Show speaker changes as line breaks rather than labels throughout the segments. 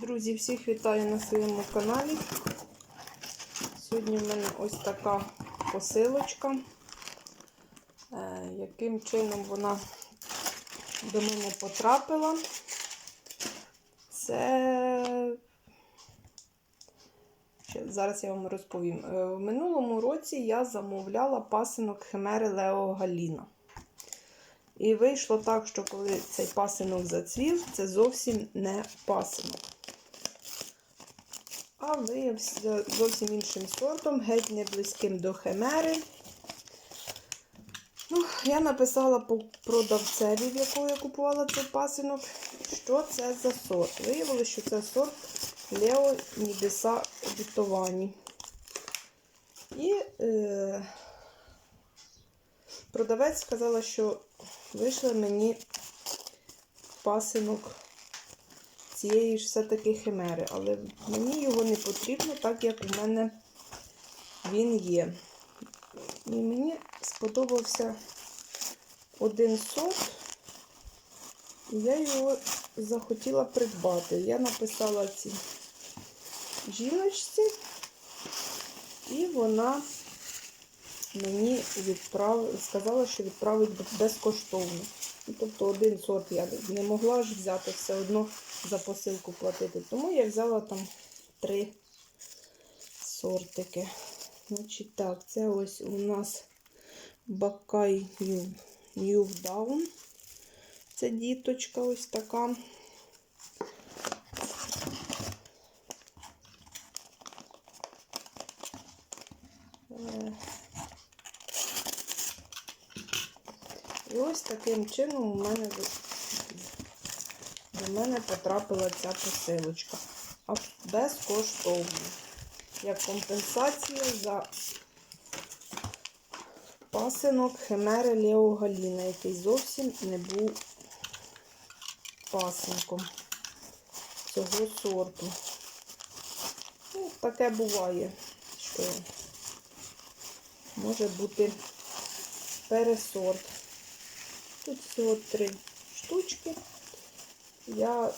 Друзі, всіх вітаю на своєму каналі. Сьогодні в мене ось така посилочка. Е, Яким чином вона до мене потрапила? Це зараз я вам розповім. Е, В минулому році я замовляла пасинок Химери Лео Галіна. І вийшло так, що коли цей пасинок зацвів, це зовсім не пасинок. А виявився зовсім іншим сортом, геть не близьким до химери. Ну, Я написала по продавцеві, в якого я купувала цей пасинок, що це за сорт. Виявилося, що це сорт Лео Нібеса Обітовані. І е, продавець сказала, що вийшли мені пасинок цієї ж все-таки химери, але мені його не потрібно, так як у мене він є. І мені сподобався один сорт, і я його захотіла придбати. Я написала цій жіночці, і вона мені відправ... сказала, що відправить безкоштовно. Ну, Тобто один сорт я не могла ж взяти все одно за посилку платити. Тому я взяла там три сортики. Значить так, це ось у нас Бакай Ньюдаун. Це діточка ось така. Ось таким чином у мене до мене потрапила ця посилочка. А безкоштовно. Як компенсація за пасинок Химери Лео Галіна, який зовсім не був пасинком цього сорту. Ну, таке буває, що може бути пересорт. Тут всього три штучки. Я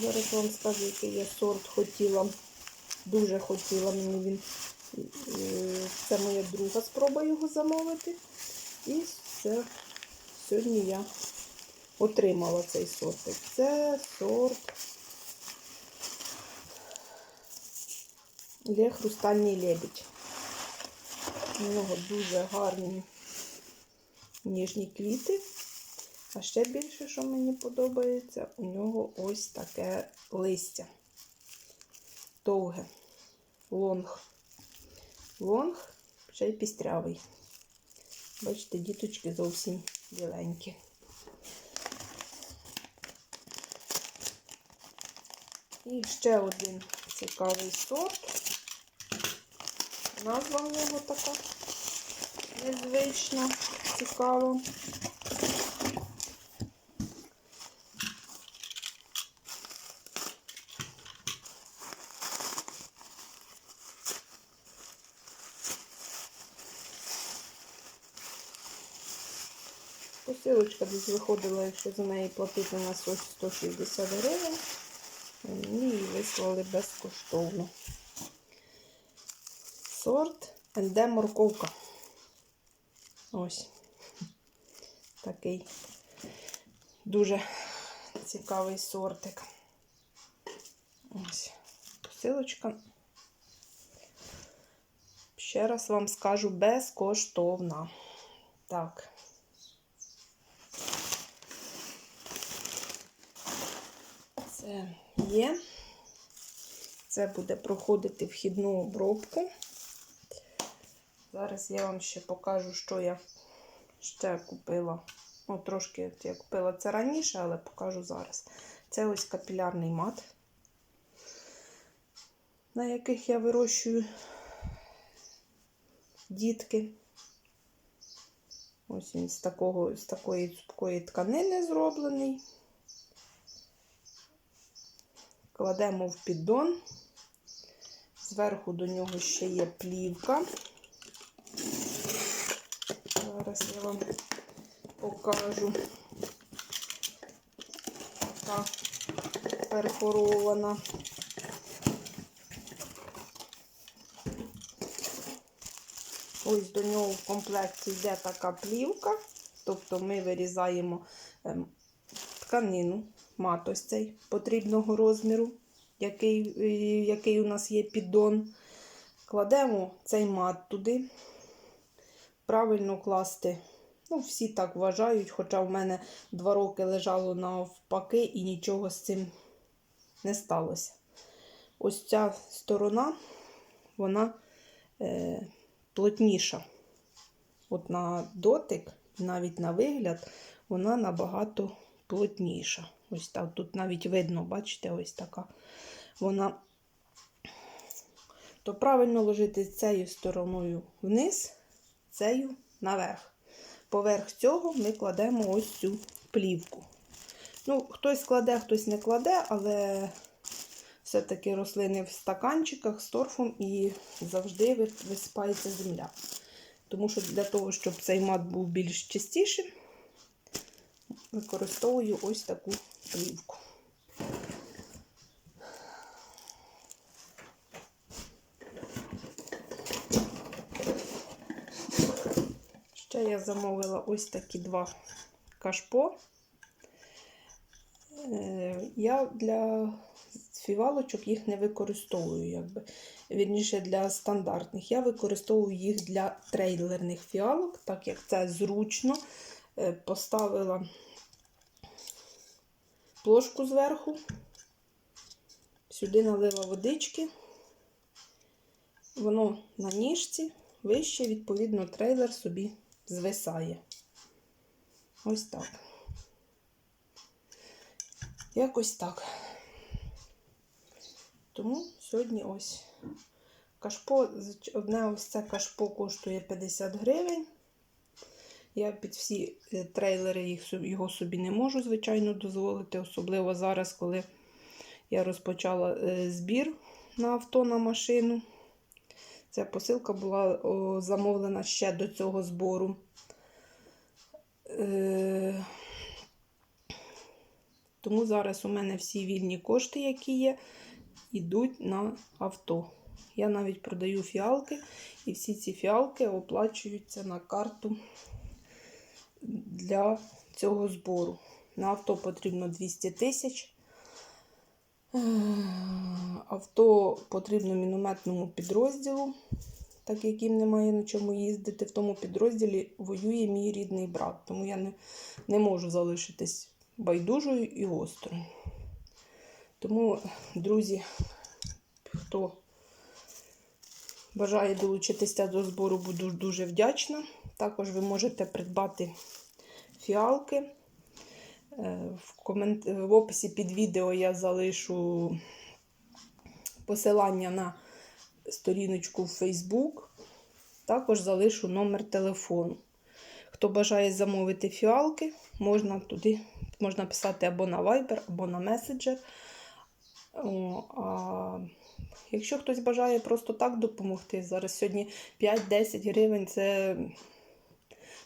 зараз вам скажу, який я сорт хотіла. Дуже хотіла мені він. е, Це моя друга спроба його замовити. І це сьогодні я отримала цей сортик. Це сорт Лє Хрустальний лебідь. У нього дуже гарні ніжні квіти. А ще більше, що мені подобається, у нього ось таке листя. Довге. Лонг. Лонг, ще й пістрявий. Бачите, діточки зовсім біленькі. І ще один цікавий сорт. Назва в нього така незвична, цікава. Посилочка десь виходила, якщо за неї платити на 160 гривень. Мені її вислали безкоштовно. Сорт НД морковка. Ось такий дуже цікавий сортик. Ось посилочка. Ще раз вам скажу безкоштовна. Так. Це є. Це буде проходити вхідну обробку. Зараз я вам ще покажу, що я ще купила. Ну, трошки я купила це раніше, але покажу зараз. Це ось капілярний мат, на яких я вирощую дітки. Ось він з, такого, з такої цупкої тканини зроблений. Кладемо в піддон. Зверху до нього ще є плівка. Зараз я вам покажу. Така перфорована. Ось до нього в комплекті йде така плівка. Тобто ми вирізаємо ем, тканину, мат ось цей потрібного розміру, який, е, який у нас є піддон. Кладемо цей мат туди. Правильно класти. Ну, всі так вважають, хоча в мене два роки лежало навпаки і нічого з цим не сталося. Ось ця сторона, вона е, плотніша. От на дотик, навіть на вигляд, вона набагато плотніша. Ось так. Тут навіть видно, бачите, ось така. Вона то правильно ложити цією стороною вниз, цією наверх. Поверх цього ми кладемо ось цю плівку. Ну, хтось кладе, хтось не кладе, але все-таки рослини в стаканчиках з торфом і завжди ви- висипається земля. Тому що для того, щоб цей мат був більш чистішим, використовую ось таку плівку. Ще я замовила ось такі два кашпо. Е, Я для фівалочок їх не використовую, якби. Вірніше для стандартних. Я використовую їх для трейлерних фіалок, так як це зручно. Е, Поставила плошку зверху, сюди налила водички, воно на ніжці, вище, відповідно, трейлер собі звисає. Ось так. Якось так. Тому сьогодні ось кашпо, одне ось це кашпо коштує 50 гривень. Я під всі е, трейлери їх, його собі не можу, звичайно, дозволити, особливо зараз, коли я розпочала е, збір на авто на машину. Ця посилка була замовлена ще до цього збору. Е, тому зараз у мене всі вільні кошти, які є, йдуть на авто. Я навіть продаю фіалки, і всі ці фіалки оплачуються на карту для цього збору. На авто потрібно 200 тисяч. Е, Авто потрібно мінометному підрозділу, так як їм немає на чому їздити. В тому підрозділі воює мій рідний брат, тому я не, не можу залишитись байдужою і острою. Тому, друзі, хто бажає долучитися до збору, буду дуже вдячна. Також ви можете придбати фіалки. Е, В, комент... в описі під відео я залишу посилання на сторіночку в Facebook. Також залишу номер телефону. Хто бажає замовити фіалки, можна туди можна писати або на Viber, або на Messenger. О, а якщо хтось бажає просто так допомогти, зараз сьогодні 5-10 гривень це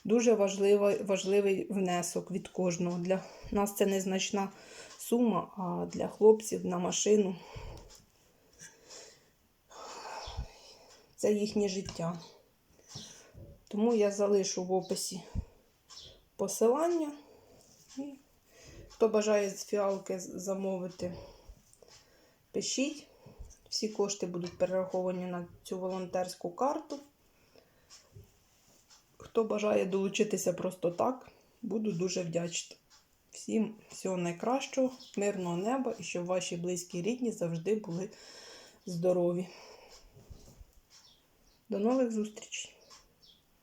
дуже важливий, важливий внесок від кожного. Для нас це незначна сума, а для хлопців на машину це їхнє життя. Тому я залишу в описі посилання. І хто бажає з фіалки замовити, пишіть. Всі кошти будуть перераховані на цю волонтерську карту. Хто бажає долучитися просто так, буду дуже вдячна. Всім всього найкращого, мирного неба і щоб ваші близькі рідні завжди були здорові. До нових зустрічей!